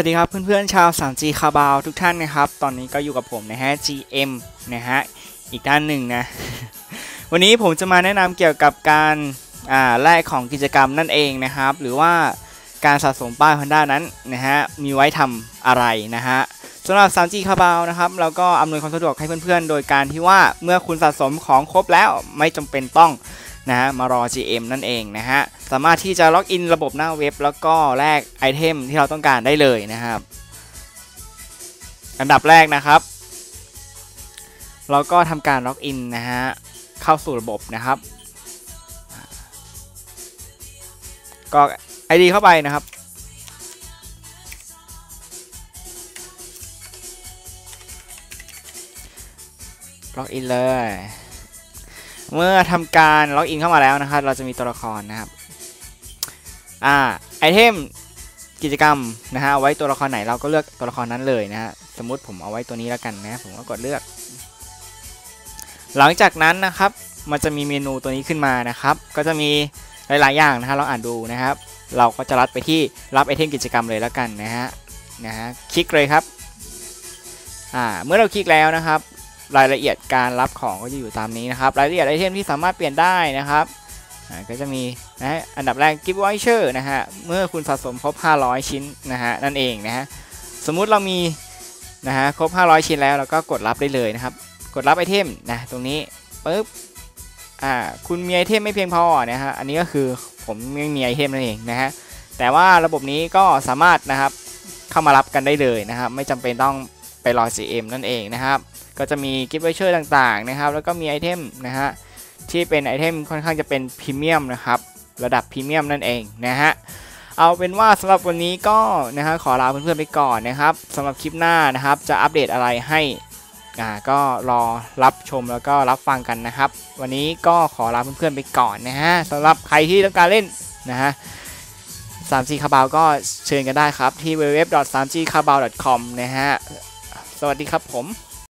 วัสดีครับเพื่อนๆชาว 3G คาบาวทุกท่านนะครับ ตอนนี้ก็อยู่กับผมนะฮะ GM นะฮะ อีกด้านหนึ่งนะ วันนี้ผมจะมาแนะนำเกี่ยวกับการอ่าแลกของกิจกรรมนั่นเองนะครับ หรือว่าการสะสมป้าย Honda นั้นนะฮะ มีไว้ทำอะไรนะฮะสำหรับ 3G คาบาวนะครับเราก็อำนวยความสะดวกให้เพื่อนๆ โดยการที่ว่าเมื่อคุณสะสมของครบแล้วไม่จำเป็นต้อง นะฮะมารอ GM นั่นเองนะฮะสามารถที่จะล็อกอินระบบหน้าเว็บ แล้วก็แลกไอเทมที่เราต้องการได้เลยนะครับอันดับแรกนะครับเราก็ทำการล็อกอินนะฮะเข้าสู่ระบบนะครับก็ ID เข้าไปนะครับ ล็อกอินเลย เมื่อทำการล็อกอินเข้ามาแล้วนะครับ เราจะมีตัวละครนะครับอ่าไอเทมกิจกรรมนะฮะเอาไว้ตัวละครไหนเราก็เลือกตัวละครนั้นเลยนะฮะสมมติผมเอาไว้ตัวนี้แล้วกันนะผมก็กดเลือก หลังจากนั้นนะครับมันจะมีเมนูตัวนี้ขึ้นมานะครับ ก็จะมีหลาย ๆ อย่างนะฮะลองอ่านดูนะครับ เราก็จะรัดไปที่รับไอเทมกิจกรรมเลยแล้วกันนะฮะนะฮะคลิกเลยครับอ่าเมื่อเราคลิกแล้วนะครับ รายละเอียดการรับของก็จะอยู่ตามนี้นะครับ รายละเอียดไอเทมที่สามารถเปลี่ยนได้นะครับก็จะมีนะฮะอันดับแรก Gift Voucher นะฮะเมื่อคุณสะสมครบ 500 ชิ้นนะฮะนั่นเองนะฮะสมมุติเรามีนะฮะครบ 500 ชิ้นแล้วเราก็กดรับได้เลยนะครับ กดรับไอเทมนะตรงนี้ปึ๊บอ่าคุณมีไอเทมไม่เพียงพอนะฮะอันนี้ก็คือผมไม่มีไอเทมนั่นเองนะฮะแต่ว่าระบบนี้ก็สามารถนะครับเข้ามารับกันได้เลยนะครับ ไม่จำเป็นต้อง รอ CM นั่นเองนะครับ ก็จะมีกิฟต์วเชอร์ต่างๆนะครับ แล้วก็มีไอเทมนะฮะที่เป็นไอเทมค่อนข้างจะเป็นพรีเมียมนะครับระดับพรีเมียมนั่นเองนะฮะเอาเป็นว่าสำหรับวันนี้ก็นะฮะขอลาเพื่อนๆไปก่อนนะครับสำหรับคลิปหน้านะครับ จะอัปเดตอะไรให้อ่าก็รอรับชมแล้วก็รับฟังกันนะครับ วันนี้ก็ขอลาเพื่อนๆไปก่อนนะฮะสำหรับใครที่ต้องการเล่นนะฮะ 3G คาบาวก็เชิญกันได้ครับ ที่ www.3gkabao.com นะฮะ สวัสดีครับผม